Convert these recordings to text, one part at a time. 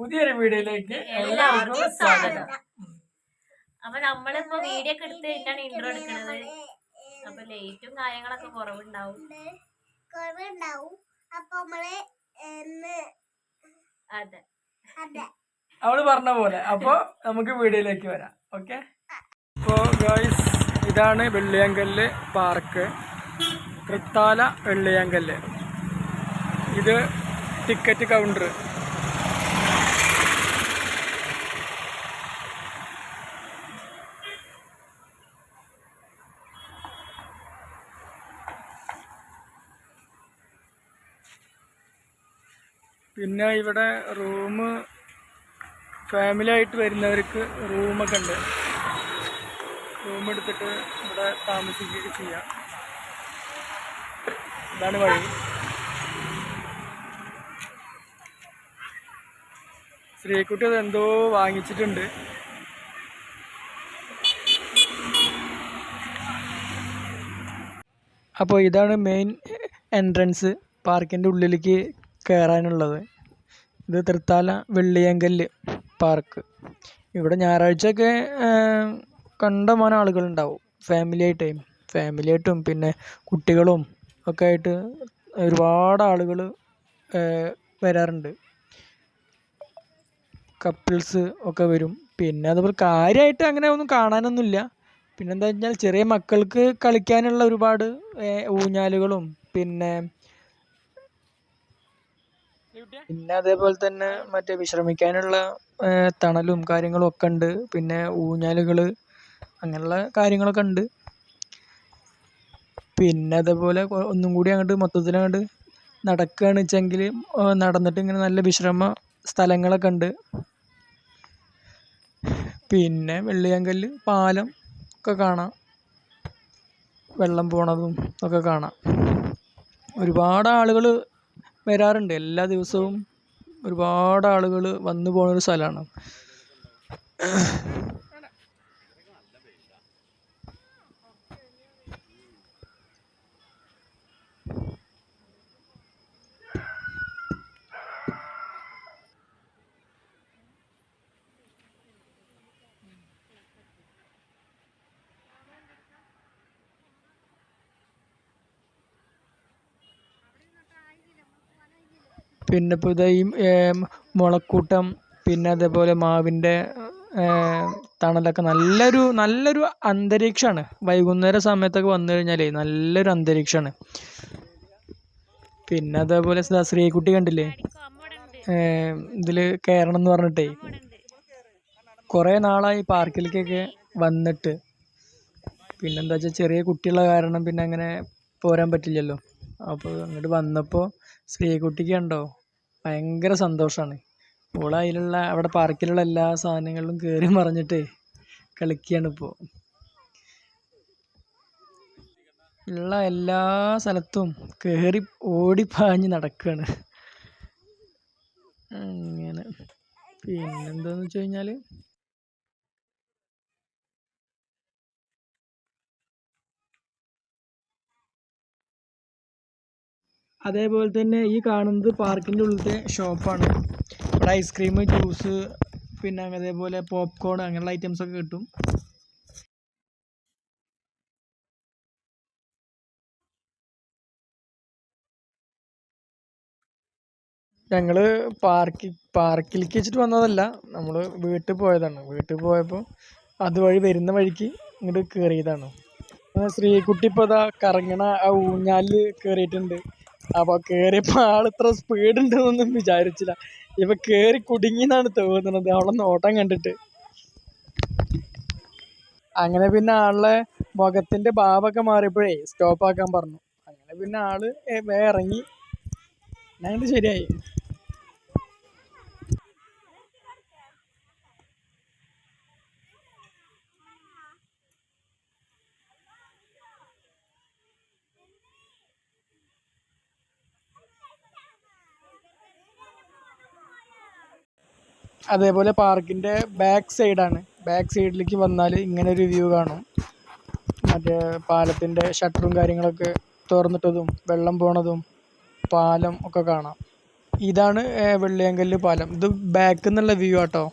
പുതിയൊരു വീഡിയോയിലേക്ക് എല്ലാവർക്കും സ്വാഗതം. അപ്പൊ നമ്മളിപ്പോ വീഡിയോ ഒക്കെ എടുത്ത് കഴിഞ്ഞാണ് ഇൻട്രോ എടുക്കുന്നത്. അപ്പൊ ലേറ്റും കാര്യങ്ങളൊക്കെ കുറവുണ്ടാവും. കുറവുണ്ടാവും. അപ്പൊ നമ്മൾ അതെ. അതെ. അവൾ പറഞ്ഞ പോലെ. അപ്പൊ നമുക്ക് വീഡിയോയിലേക്ക് വരാം. ഓക്കെ? അപ്പോ ഗോയ്സ് ഇതാണ് വെള്ളിയാങ്കല്ല് പാർക്ക്. തൃത്താല വെള്ളിയാങ്കല്ല്. ഇത് ടിക്കറ്റ് കൗണ്ടർ പിന്നെ ഇവിടെ റൂം ഫാമിലി ആയിട്ട് വരുന്നവർക്ക് റൂമൊക്കെ ഉണ്ട്. റൂം എടുത്തിട്ട് ഇവിടെ താമസിക്കുകയൊക്കെ ചെയ്യാം. ഇതാണ് വഴി. സ്ത്രീക്കുട്ടി അതെന്തോ വാങ്ങിച്ചിട്ടുണ്ട്. അപ്പോൾ ഇതാണ് മെയിൻ എൻട്രൻസ് പാർക്കിന്റെ ഉള്ളിലേക്ക് കയറാനുള്ളത്. ഇത് തൃത്താല വെള്ളിയങ്കല്ല് പാർക്ക് ഇവിടെ ഞായറാഴ്ചയൊക്കെ കണ്ടമാനം ആളുകളുണ്ടാവും. ഫാമിലി ആയിട്ട്. പിന്നെ കുട്ടികളും ഒക്കെ ആയിട്ട് ഒരുപാട് ആളുകൾ വരാറുണ്ട്. കപ്പിൾസ് ഒക്കെ വരും. പിന്നെ അതുപോലെ കാര്യമായിട്ട് അങ്ങനെ ഒന്നും കാണാനൊന്നുമില്ല. പിന്നെ എന്താ വെച്ചാൽ ചെറിയ മക്കൾക്ക് കളിക്കാനുള്ള ഒരുപാട് ഊഞ്ഞാലുകളും പിന്നെ പിന്നെ അതേപോലെ തന്നെ മറ്റേ വിശ്രമിക്കാനുള്ള തണലും കാര്യങ്ങളും ഒക്കെ ഉണ്ട്. പിന്നെ ഊഞ്ഞാലുകൾ അങ്ങനെയുള്ള കാര്യങ്ങളൊക്കെ ഉണ്ട്. പിന്നെ അതേപോലെ ഒന്നും കൂടി അങ്ങോട്ട് മൊത്തത്തിൽ അങ്ങോട്ട് നടക്കുകയാണ് വെച്ചെങ്കിൽ നടന്നിട്ട് ഇങ്ങനെ നല്ല വിശ്രമ സ്ഥലങ്ങളൊക്കെ ഉണ്ട്. പിന്നെ വെള്ളിയാങ്കല്ല് പാലം ഒക്കെ കാണാം. വെള്ളം പോണതും ഒക്കെ കാണാം. ഒരുപാട് ആളുകൾ വരാറുണ്ട്. എല്ലാ ദിവസവും ഒരുപാട് ആളുകൾ വന്നു പോണൊരു സ്ഥലമാണ്. പിന്നെ ഇപ്പോൾ ഈ മുളക്കൂട്ടം പിന്നെ അതേപോലെ മാവിന്റെ തണലൊക്കെ നല്ലൊരു നല്ലൊരു അന്തരീക്ഷമാണ് വൈകുന്നേര സമയത്തൊക്കെ വന്നു കഴിഞ്ഞാൽ നല്ലൊരു അന്തരീക്ഷമാണ് പിന്നെ അതേപോലെ ശ്രീകുട്ടി കണ്ടില്ലേ? ഇതിൽ കയറണം എന്ന് പറഞ്ഞിട്ടേ കുറേ നാളായി പാർക്കിലേക്കൊക്കെ വന്നിട്ട്. പിന്നെന്താ വെച്ചാൽ ചെറിയ കുട്ടിയുള്ള കാരണം പിന്നെ അങ്ങനെ പോരാൻ പറ്റില്ലല്ലോ. അപ്പോൾ അങ്ങോട്ട് വന്നപ്പോൾ ശ്രീകുട്ടിക്ക് കണ്ടോ? ഭയങ്കര സന്തോഷമാണ് ഓൾ അതിലുള്ള അവിടെ പാർക്കിലുള്ള എല്ലാ സാധനങ്ങളിലും കയറി മറിഞ്ഞിട്ടേ കളിക്കുകയാണ് ഇപ്പോൾ ഉള്ള എല്ലാ സ്ഥലത്തും കയറി ഓടിപ്പാഞ്ഞ് നടക്കുകയാണ് അങ്ങനെ. പിന്നെന്താന്ന് വെച്ച് കഴിഞ്ഞാൽ അതേപോലെ തന്നെ ഈ കാണുന്നത് പാർക്കിന്റെ ഉള്ളിലത്തെ ഷോപ്പാണ്. ഇവിടെ ഐസ്ക്രീം ജ്യൂസ് പിന്നെ അതേപോലെ പോപ്കോൺ അങ്ങനെയുള്ള ഐറ്റംസ് ഒക്കെ കിട്ടും. ഞങ്ങൾ പാർക്കിൽ പാർക്കിലേക്ക് വെച്ചിട്ട് വന്നതല്ല. നമ്മൾ വീട്ടിൽ പോയതാണ്. വീട്ടിൽ പോയപ്പോൾ അതുവഴി വരുന്ന വഴിക്ക് ഇങ്ങോട്ട് കയറിയതാണ് ആ ശ്രീകുട്ടി ഇപ്പോൾ ഇതാ കറങ്ങണ ആ ഊഞ്ഞാലിൽ കയറിയിട്ടുണ്ട് അപ്പോൾ കയറിയപ്പോൾ ആൾ ഇത്ര സ്പീഡ് ഉണ്ടെന്നൊന്നും വിചാരിച്ചില്ല. ഇവ കയറി കുടുങ്ങിയെന്നാണ് തോന്നുന്നത്. അവളെ നോട്ടം കണ്ടിട്ട്. അങ്ങനെ പിന്നെ ആളുടെ മുഖത്തിന്റെ ഭാവമൊക്കെ മാറിയപ്പോഴേ സ്റ്റോപ്പ് ആക്കാൻ പറഞ്ഞു. അങ്ങനെ പിന്നെ ആൾ ഇറങ്ങി. ഞങ്ങൾ ശരിയായി? അതേപോലെ പാർക്കിന്റെ ബാക്ക് സൈഡാണ് ബാക്ക് സൈഡിലേക്ക് വന്നാൽ ഇങ്ങനെ ഒരു വ്യൂ കാണും. മറ്റേ പാലത്തിന്റെ ഷട്ടറും കാര്യങ്ങളൊക്കെ തുറന്നിട്ടതും വെള്ളം പോണതും പാലം ഒക്കെ കാണാം. ഇതാണ് വെള്ളിയങ്കല്ല് പാലം. ഇത് ബാക്ക് എന്നുള്ള വ്യൂ ആട്ടോ.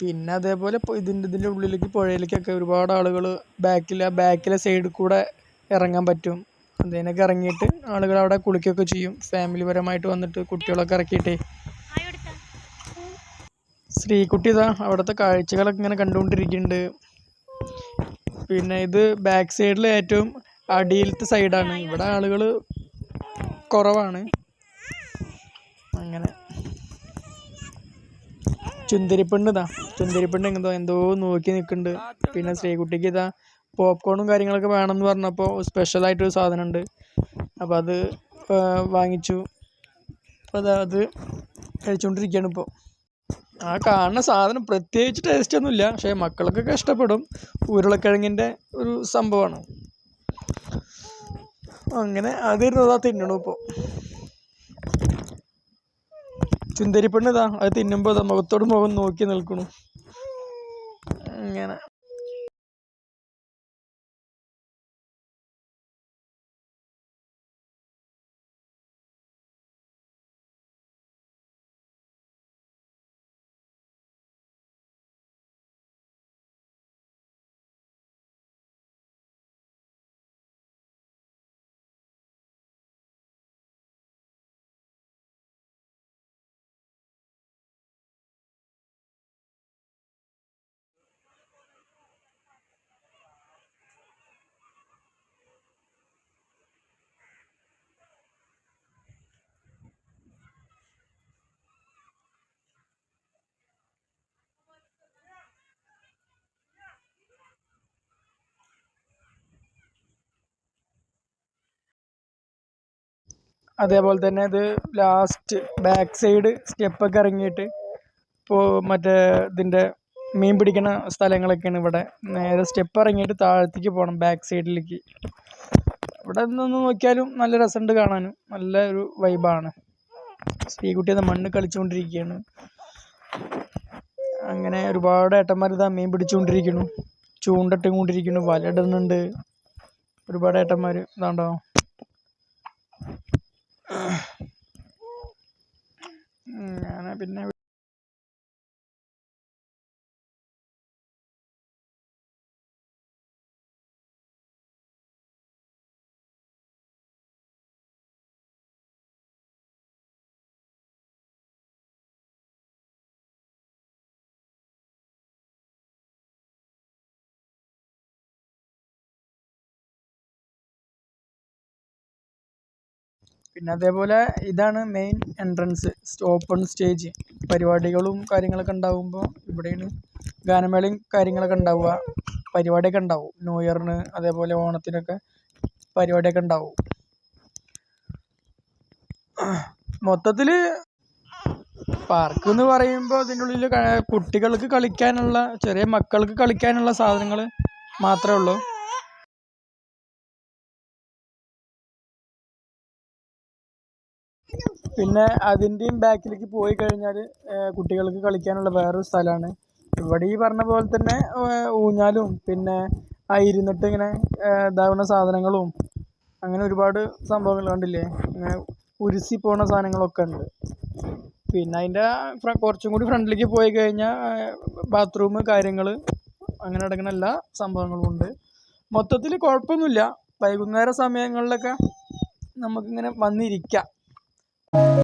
പിന്നെ അതേപോലെ ഇതിന്റെ ഇതിന്റെ ഉള്ളിലേക്ക് പുഴയിലേക്കൊക്കെ ഒരുപാട് ആളുകൾ ബാക്കിലെ ബാക്കിലെ സൈഡിൽ കൂടെ ഇറങ്ങാൻ പറ്റും. അതിനൊക്കെ ഇറങ്ങിയിട്ട് ആളുകൾ അവിടെ കുളിക്കുകയൊക്കെ ചെയ്യും. ഫാമിലി പരമായിട്ട് വന്നിട്ട് കുട്ടികളൊക്കെ ഇറക്കിയിട്ടേ. ശ്രീകുട്ടി ഇതാ അവിടുത്തെ കാഴ്ചകളൊക്കെ ഇങ്ങനെ കണ്ടുകൊണ്ടിരിക്കുന്നുണ്ട്. പിന്നെ ഇത് ബാക്ക് സൈഡിൽ ഏറ്റവും അടിയിലത്തെ സൈഡാണ് ഇവിടെ ആളുകൾ കുറവാണ്. അങ്ങനെ. ചുന്തിരിപ്പെണ്ണ് ഇതാ. ചുന്തിരിപ്പെണ്ണ് എന്തോ എന്തോ നോക്കി നിൽക്കുന്നുണ്ട്. പിന്നെ ശ്രീകുട്ടിക്ക് ഇതാ പോപ്കോണും കാര്യങ്ങളൊക്കെ വേണമെന്ന് പറഞ്ഞപ്പോൾ സ്പെഷ്യലായിട്ടൊരു സാധനം ഉണ്ട് അപ്പോൾ അത് വാങ്ങിച്ചു. അപ്പോൾ അത് അത് കഴിച്ചുകൊണ്ടിരിക്കുകയാണ് ഇപ്പോൾ ആ കാണുന്ന സാധനം പ്രത്യേകിച്ച് ടേസ്റ്റ് ഒന്നുമില്ല പക്ഷേ മക്കൾക്കൊക്കെ ഇഷ്ടപ്പെടും ഉരുളക്കിഴങ്ങിന്റെ ഒരു സംഭവമാണ് അങ്ങനെ അതിരുന്നത് ആ തിന്നണു ഇപ്പോൾ ചുന്തരിപ്പെണ്ണ് അത് തിന്നുമ്പോൾ ഇതാ മുഖത്തോട് മുഖം നോക്കി നിൽക്കണു. അങ്ങനെ. അതേപോലെ തന്നെ ഇത് ലാസ്റ്റ് ബാക്ക് സൈഡ് സ്റ്റെപ്പൊക്കെ ഇറങ്ങിയിട്ട് ഇപ്പോൾ മറ്റേ ഇതിന്റെ മീൻ പിടിക്കുന്ന സ്ഥലങ്ങളൊക്കെയാണ് ഇവിടെ. നേരെ സ്റ്റെപ്പ് ഇറങ്ങിയിട്ട് താഴത്തേക്ക് പോകണം ബാക്ക് സൈഡിലേക്ക് ഇവിടെ നിന്ന് നോക്കിയാലും നല്ല രസമുണ്ട് കാണാനും. നല്ല ഒരു വൈബാണ് സ്ത്രീകുട്ടി അത് മണ്ണ് കളിച്ചുകൊണ്ടിരിക്കുകയാണ്. അങ്ങനെ ഒരുപാട് ഏട്ടന്മാർ ഇതാ മീൻ പിടിച്ചുകൊണ്ടിരിക്കുന്നു. ചൂണ്ടട്ടുകൊണ്ടിരിക്കുന്നു വല ഇടുന്നുണ്ട് ഒരുപാട് ഏട്ടന്മാർ ഇതാണ്ടോ? അങ്ങനെ പിന്നെ പിന്നെ അതേപോലെ ഇതാണ് മെയിൻ എൻട്രൻസ് ഓപ്പൺ സ്റ്റേജ് പരിപാടികളും കാര്യങ്ങളൊക്കെ ഉണ്ടാകുമ്പോൾ ഇവിടെയാണ് ഗാനമേളയും കാര്യങ്ങളൊക്കെ ഉണ്ടാവുക. പരിപാടിയൊക്കെ ഉണ്ടാവും. ന്യൂ ഇയറിന് അതേപോലെ ഓണത്തിനൊക്കെ പരിപാടിയൊക്കെ ഉണ്ടാവും. മൊത്തത്തിൽ പാർക്ക് എന്ന് പറയുമ്പോൾ അതിന്റെ ഉള്ളിൽ കുട്ടികൾക്ക് കളിക്കാനുള്ള ചെറിയ മക്കൾക്ക് കളിക്കാനുള്ള സാധനങ്ങൾ മാത്രമേ ഉള്ളൂ. പിന്നെ അതിന്റെയും ബാക്കിലേക്ക് പോയി കഴിഞ്ഞാൽ കുട്ടികൾക്ക് കളിക്കാനുള്ള വേറൊരു സ്ഥലമാണ് ഇവിടെ ഈ പറഞ്ഞ പോലെ തന്നെ ഊഞ്ഞാലും പിന്നെ ആ ഇരുന്നിട്ട് ഇങ്ങനെ ഇതാവുന്ന സാധനങ്ങളും അങ്ങനെ ഒരുപാട് സംഭവങ്ങൾ കണ്ടില്ലേ? ഇങ്ങനെ ഉരുസി പോണ സാധനങ്ങളൊക്കെ ഉണ്ട്. പിന്നെ അതിന്റെ കുറച്ചും കൂടി ഫ്രണ്ടിലേക്ക് പോയി കഴിഞ്ഞാൽ ബാത്റൂം കാര്യങ്ങൾ അങ്ങനെ അടങ്ങുന്ന എല്ലാ സംഭവങ്ങളും ഉണ്ട്. മൊത്തത്തിൽ കുഴപ്പമൊന്നുമില്ല. വൈകുന്നേര സമയങ്ങളിലൊക്കെ നമുക്കിങ്ങനെ വന്നിരിക്കാം. you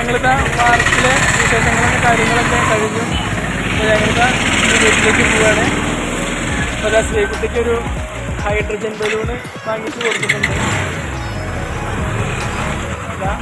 ഞങ്ങളിതാ പാർക്കിലെ വിശേഷങ്ങളും കാര്യങ്ങളൊക്കെ കഴിഞ്ഞു. അപ്പോൾ ഞങ്ങളിതാ വീട്ടിലേക്ക് പോവുകയാണ് അപ്പോൾ അതാ ശ്രീകുട്ടിക്ക് ഒരു ഹൈഡ്രജൻ ബലൂണ് വാങ്ങിച്ചു കൊടുത്തിട്ടുണ്ട്. അതാ